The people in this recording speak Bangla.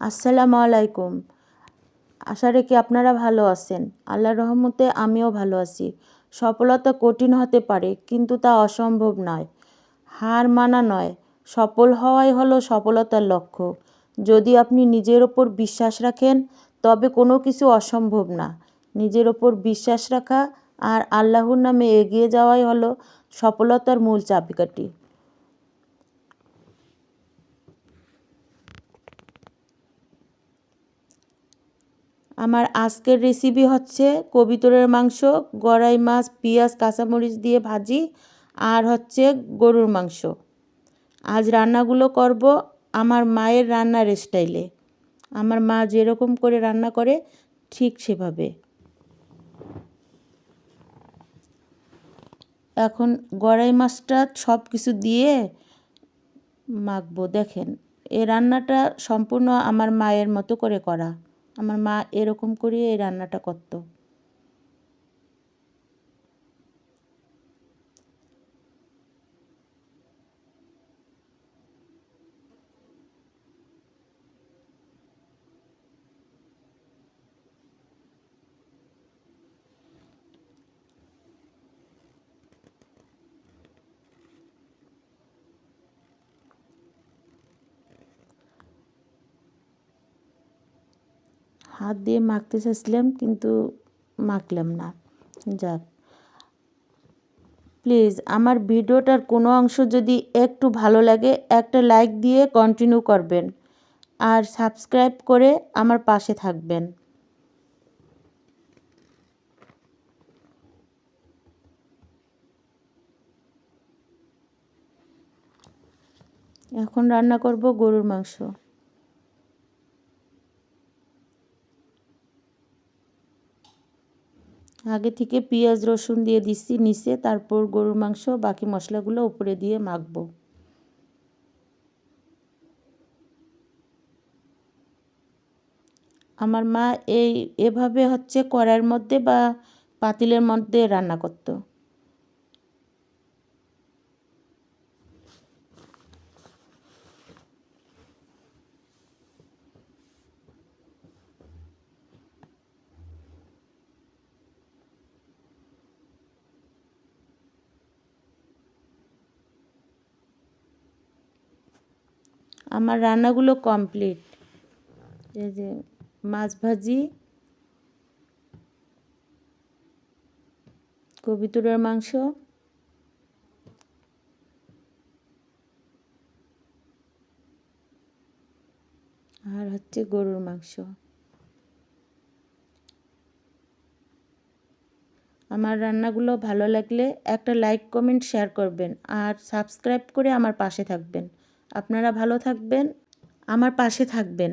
আসসালামু আলাইকুম। আশা রেখে আপনারা ভালো আছেন। আল্লাহর রহমতে আমিও ভালো আছি। সফলতা কঠিন হতে পারে, কিন্তু তা অসম্ভব নয়। হার মানা নয়, সফল হওয়াই হলো সফলতার লক্ষ্য। যদি আপনি নিজের ওপর বিশ্বাস রাখেন, তবে কোনো কিছু অসম্ভব না। নিজের ওপর বিশ্বাস রাখা আর আল্লাহর নামে এগিয়ে যাওয়াই হলো সফলতার মূল চাবিকাঠি। আমার আজকের রেসিপি হচ্ছে কবিতরের মাংস, গড়াই মাছ, পেঁয়াজ, কাঁচামরিচ দিয়ে ভাজি আর হচ্ছে গরুর মাংস। আজ রান্নাগুলো করব আমার মায়ের রান্নার স্টাইলে আমার মা যেরকম করে রান্না করে, ঠিক সেভাবে। এখন গড়াই মাছটা সব কিছু দিয়ে মাখবো। দেখেন, এই রান্নাটা সম্পূর্ণ আমার মায়ের মতো করে করা। আমার মা এরকম করেই এই রান্নাটা করতো। হাত দিয়ে মাখতে চাইছিলাম কিন্তু মাখলাম না। যাক। প্লিজ, আমার ভিডিওটার কোনো অংশ যদি একটু ভালো লাগে, একটা লাইক দিয়ে কন্টিনিউ করবেন। আর সাবস্ক্রাইব করে আমার পাশে থাকবেন। এখন রান্না করব গরুর মাংস। আগে থেকে পেঁয়াজ, রসুন দিয়ে দিচ্ছি নিচে, তারপর গরুর মাংস, বাকি মশলাগুলো উপরে দিয়ে মাখব। আমার মা এই, এভাবে হচ্ছে কড়াইয়ের মধ্যে বা পাতিলের মধ্যে রান্না করতো। আমার রান্নাগুলো কমপ্লিট এই যে মাছ ভাজি কবিতুরের মাংস, আর হচ্ছে গরুর মাংস। আমার রান্নাগুলো ভালো লাগলে একটা লাইক কমেন্ট শেয়ার করবেন। আর সাবস্ক্রাইব করে আমার পাশে থাকবেন। আপনারা ভালো থাকবেন আমার পাশে থাকবেন।